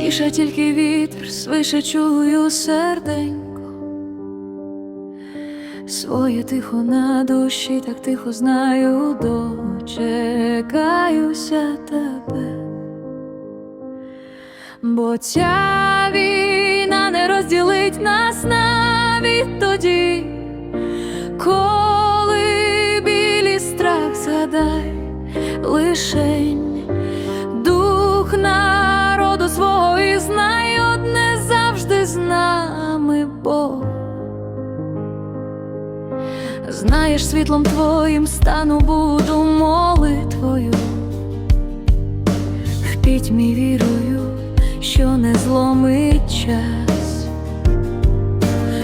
Тиша тільки вітер, свише чую серденько. Своє тихо на душі, так тихо знаю, дочекаюся тебе. Бо ця війна не розділить нас навіть тоді, коли білі страх згадай лишень Знаєш, світлом твоїм стану буду молитвою, в пітьмі вірую, що не зломить час,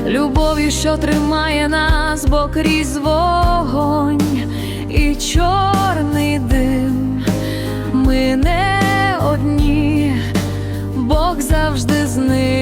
любов'ю, що тримає нас, бо крізь вогонь і чорний дим. Ми не одні, Бог завжди з ним.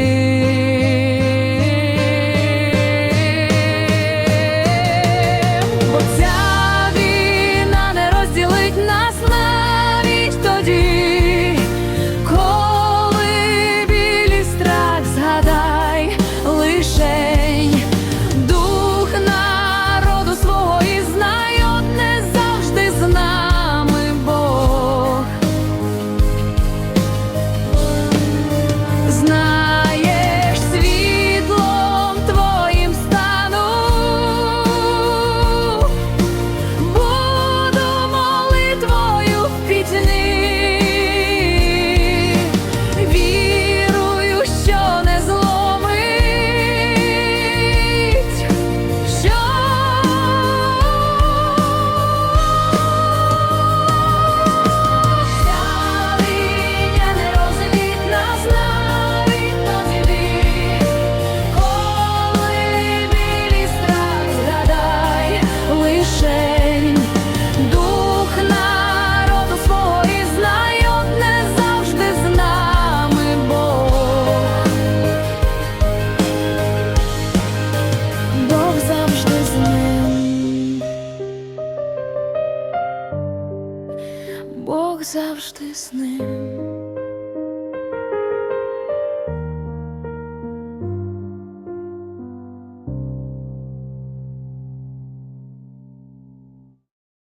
Дух народу і знай одне завжди з нами Бог. Бог завжди з ним. Бог завжди з ним.